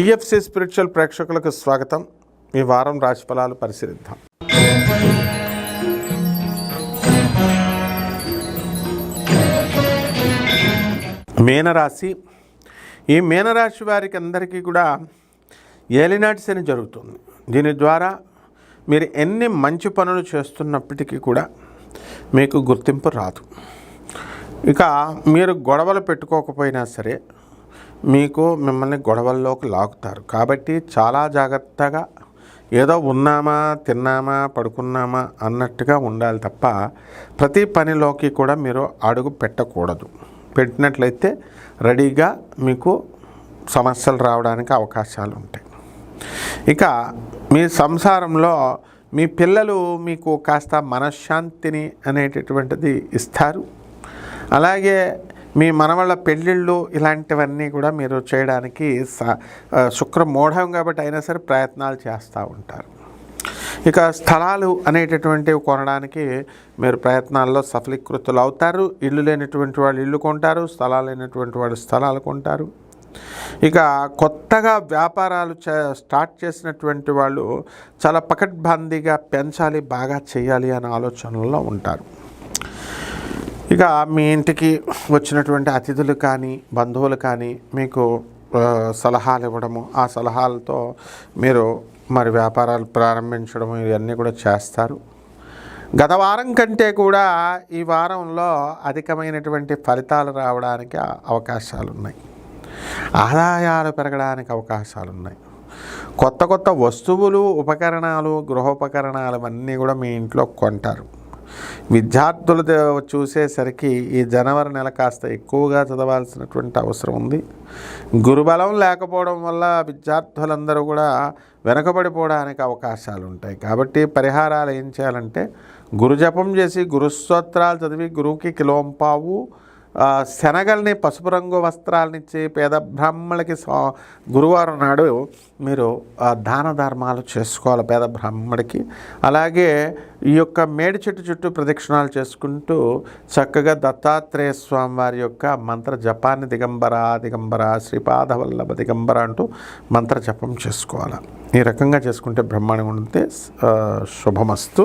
TFC spiritual ప్రేక్షకులకు స్వాగతం. ఈ వారం రాశిఫలాలు పరిశీలిద్దాం. మీనరాశి. ఈ మీనరాశి వారికి అందరికీ కూడా ఏలినాటి శని జరుగుతుంది. దీని ద్వారా మీరు ఎన్ని మంచి పనులు చేస్తున్నప్పటికీ కూడా మీకు గుర్తింపు రాదు. ఇక మీరు గొడవలు పెట్టుకోకపోయినా సరే మీకు మిమ్మల్ని గొడవల్లోకి లాగుతారు. కాబట్టి చాలా జాగ్రత్తగా ఏదో ఉన్నామా తిన్నామా పడుకున్నామా అన్నట్టుగా ఉండాలి తప్ప ప్రతి పనిలోకి కూడా మీరు అడుగు పెట్టకూడదు. పెట్టినట్లయితే రెడీగా మీకు సమస్యలు రావడానికి అవకాశాలు ఉంటాయి. ఇక మీ సంసారంలో మీ పిల్లలు మీకు కాస్త మనశ్శాంతిని అనేటటువంటిది ఇస్తారు. అలాగే మీ మనవళ్ళ పెళ్ళిళ్ళు ఇలాంటివన్నీ కూడా మీరు చేయడానికి స- శుక్ర మూఢం కాబట్టి అయినా సరే ప్రయత్నాలు చేస్తూ ఉంటారు. ఇక స్థలాలు అనేటటువంటివి కొనడానికి మీరు ప్రయత్నాల్లో సఫలీకృతులు అవుతారు. ఇల్లు లేనటువంటి వాళ్ళు ఇల్లు కొంటారు స్థలాలు లేనటువంటి వాళ్ళు స్థలాలు కొంటారు. ఇక కొత్తగా వ్యాపారాలు చే స్టార్ట్ చేసినటువంటి వాళ్ళు చాలా పకడ్బందీగా పెంచాలి బాగా చేయాలి అనే ఆలోచనల్లో ఉంటారు. ఇక మీ ఇంటికి వచ్చినటువంటి అతిథులు కానీ బంధువులు కానీ మీకు సలహాలు ఇవ్వడము ఆ సలహాలతో మీరు మరి వ్యాపారాలు ప్రారంభించడము ఇవన్నీ కూడా చేస్తారు. గత వారం కంటే కూడా ఈ వారంలో అధికమైనటువంటి ఫలితాలు రావడానికి అవకాశాలు ఉన్నాయి ఆదాయాలు పెరగడానికి అవకాశాలు ఉన్నాయి కొత్త కొత్త వస్తువులు ఉపకరణాలు గృహోపకరణాలు అన్నీ కూడా మీ ఇంట్లో కొంటారు. విద్యార్థులు చూసేసరికి ఈ జనవరి నెల కాస్త ఎక్కువగా చదవాల్సినటువంటి అవసరం ఉంది. గురుబలం లేకపోవడం వల్ల విద్యార్థులందరూ కూడా వెనకబడిపోవడానికి అవకాశాలు ఉంటాయి. కాబట్టి పరిహారాలు ఏం చేయాలంటే గురుజపం చేసి గురుస్తోత్రాలు చదివి గురువుకి కిలోంపావు శనగల్ని పసుపు రంగు వస్త్రాలనిచ్చి పేద బ్రాహ్మణులకి గురువారం నాడు మీరు దాన ధర్మాలు చేసుకోవాలి పేద బ్రాహ్మణుడికి. అలాగే ఈ యొక్క మేడి చెట్టు చుట్టూ ప్రదక్షిణాలు చేసుకుంటూ చక్కగా దత్తాత్రేయ స్వామి వారి యొక్క మంత్ర జపాన్ని దిగంబర దిగంబర శ్రీపాదవల్లభ దిగంబర అంటూ మంత్ర జపం చేసుకోవాలి. ఈ రకంగా చేసుకుంటే బ్రహ్మాండంగా ఉంటే శుభమస్తు.